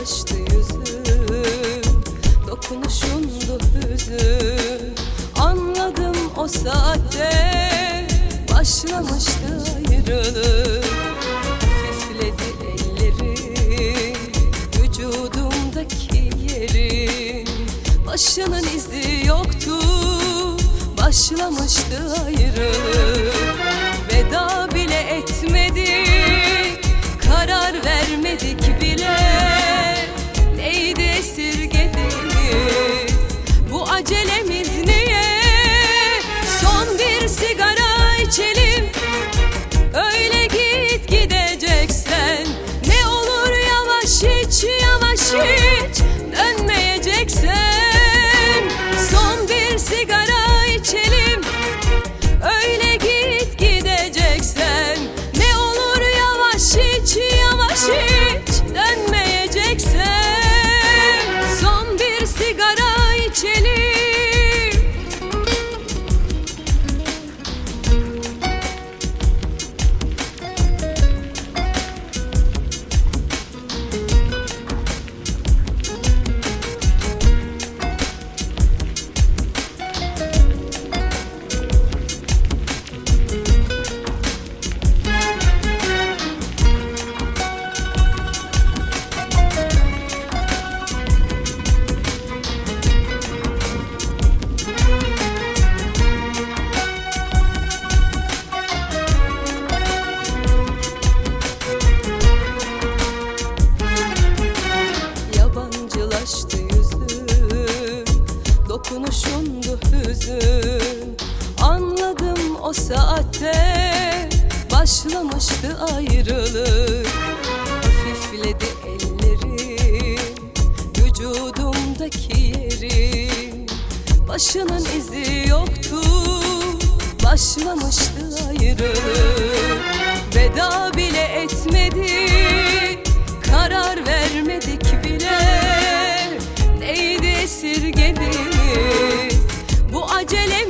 yaşlı yüzüm Dokunuşundu hüzün. Anladım o saatte Başlamıştı ayrılık. Hafifledi ellerim Vücudumdaki yerin Başının izi yoktu Başlamıştı ayrılık. Dokunuşundu hüzün. Anladım o saatte Başlamıştı ayrılık. Hafifledi ellerin Vücudumdaki yerin Başının izi yoktu Başlamıştı ayrılık. Veda acelem